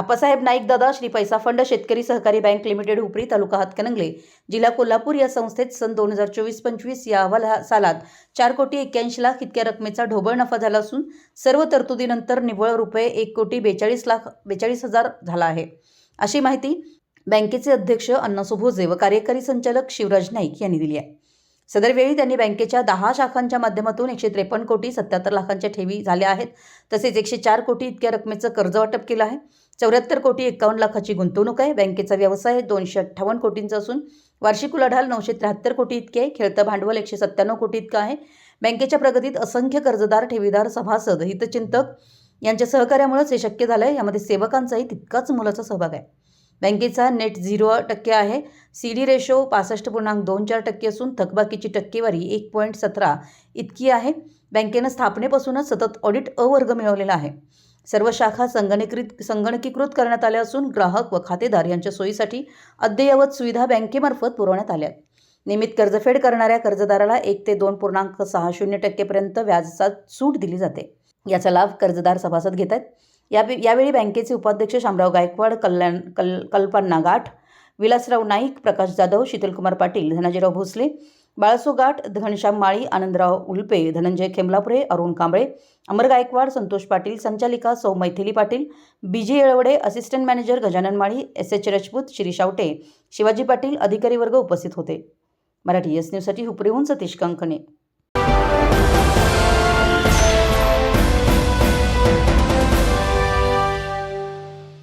आप्पासाहेब नाईक दादा श्री पैसा फंड शेतकरी सहकारी बँक लिमिटेड हुपरी तालुका हातकणंगले. जिल्हा कोल्हापूर या संस्थेत सन दोन हजार चोवीस पंचवीस या अहवाल सालात चार कोटी एक्क्याऐंशी लाख इतक्या रकमेचा ढोबळ नफा झाला असून सर्व तरतुदीनंतर निव्वळ रुपये एक कोटी बेचाळीस लाख बेचाळीस हजार झाला आहे. अशी माहिती बँकेचे अध्यक्ष अण्णासुभोजे व कार्यकारी संचालक शिवराज नाईक यांनी दिली आहे. सदर वेळी त्यांनी बँकेच्या दहा शाखांच्या माध्यमातून एकशे त्रेपन्न कोटी सत्याहत्तर लाखांच्या ठेवी झाल्या आहेत. तसेच एकशे चार कोटी इतक्या रकमेचं कर्ज वाटप केलं आहे. चौऱ्याहत्तर कोटी एकावन्न लाखाची गुंतवणूक आहे. बँकेचा व्यवसाय दोनशे अठ्ठावन्न कोटींचा असून वार्षिक उलाढाल नऊशे त्र्याहत्तर कोटी इतके आहे. खेळतं भांडवल एकशे सत्त्याण्णव कोटी इतकं आहे. बँकेच्या प्रगतीत असंख्य कर्जदार ठेवीदार सभासद हितचिंतक यांच्या सहकार्यामुळेच हे शक्य झालं आहे यामध्ये सेवकांचाही तितकाच मुलाचा सहभाग आहे. बँकेचा नेट झिरो टक्के आहे. सी डी रेशो पासष्ट पूर्णांक दोन चार टक्के असून थकबाकीची टक्केवारी एक पॉईंट सतरा इतकी आहे. बँकेनं स्थापनेपासूनच सतत ऑडिट अवर्ग मिळवलेला आहे. सर्व शाखा संगणकीकृत संगणकीकृत करण्यात आल्या असून ग्राहक व खातेदार यांच्या सोयीसाठी अद्ययावत सुविधा बँकेमार्फत पुरवण्यात आल्या. आहेत नियमित कर्जफेड करणाऱ्या कर्जदाराला एक ते दोन पूर्णांक सहा शून्य टक्केपर्यंत व्याजाचा सूट दिली जाते. याचा लाभ कर्जदार सभासद घेत आहेत या यावेळी बँकेचे उपाध्यक्ष शामराव गायकवाड कल्याण कल कल्पना गाठ विलासराव नाईक प्रकाश जाधव शीतलकुमार पाटील धनाजीराव भोसले बाळसो गाठ घनश्याम माळी आनंदराव उल्पे धनंजय खेमलापुरे अरुण कांबळे अमर गायकवाड संतोष पाटील संचालिका सौ Maithili Patil BG Yelwade assistant manager Gajanan Mali S H Rajput Shri Shawate Shivaji Patil अधिकारी वर्ग उपस्थित होते. मराठी एस न्यूजसाठी हुपरीहून सतीश कंकणे.